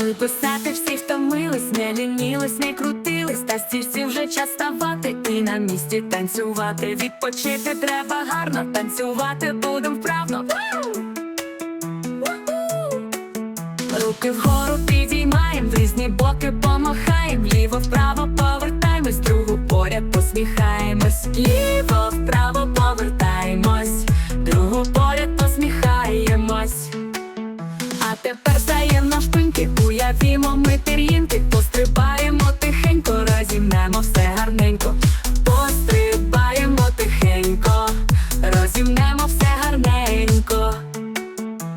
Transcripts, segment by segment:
Ми писати всі втомились, не лінілись, не крутились, та стільці вже час ставати і на місці танцювати. Відпочити треба гарно, танцювати будем вправно. Руки вгору підіймаєм, в різні боки помахаєм, вліво вправо повертаємось, другу поряд посміхаємось, А тепер стаєм на уявімо ми пір'їнки, пострибаємо тихенько, розімнемо все гарненько, пострибаємо тихенько, розімнемо все гарненько.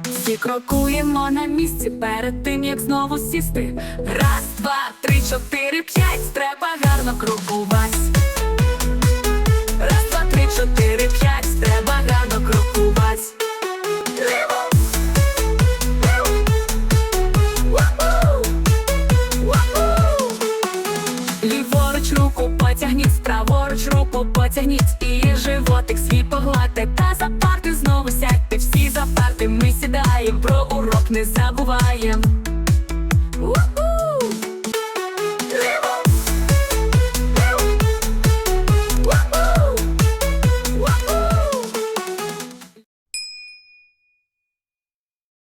Всі крокуємо на місці перед тим, як знову сісти. Раз, два, три, чотири, п'ять, треба гарно крокувати. потягніть, праворуч руку потягніть і животик свій погладьте. Та за парти знову сядьте, всі за парти. Ми сідаємо, про урок не забуваєм.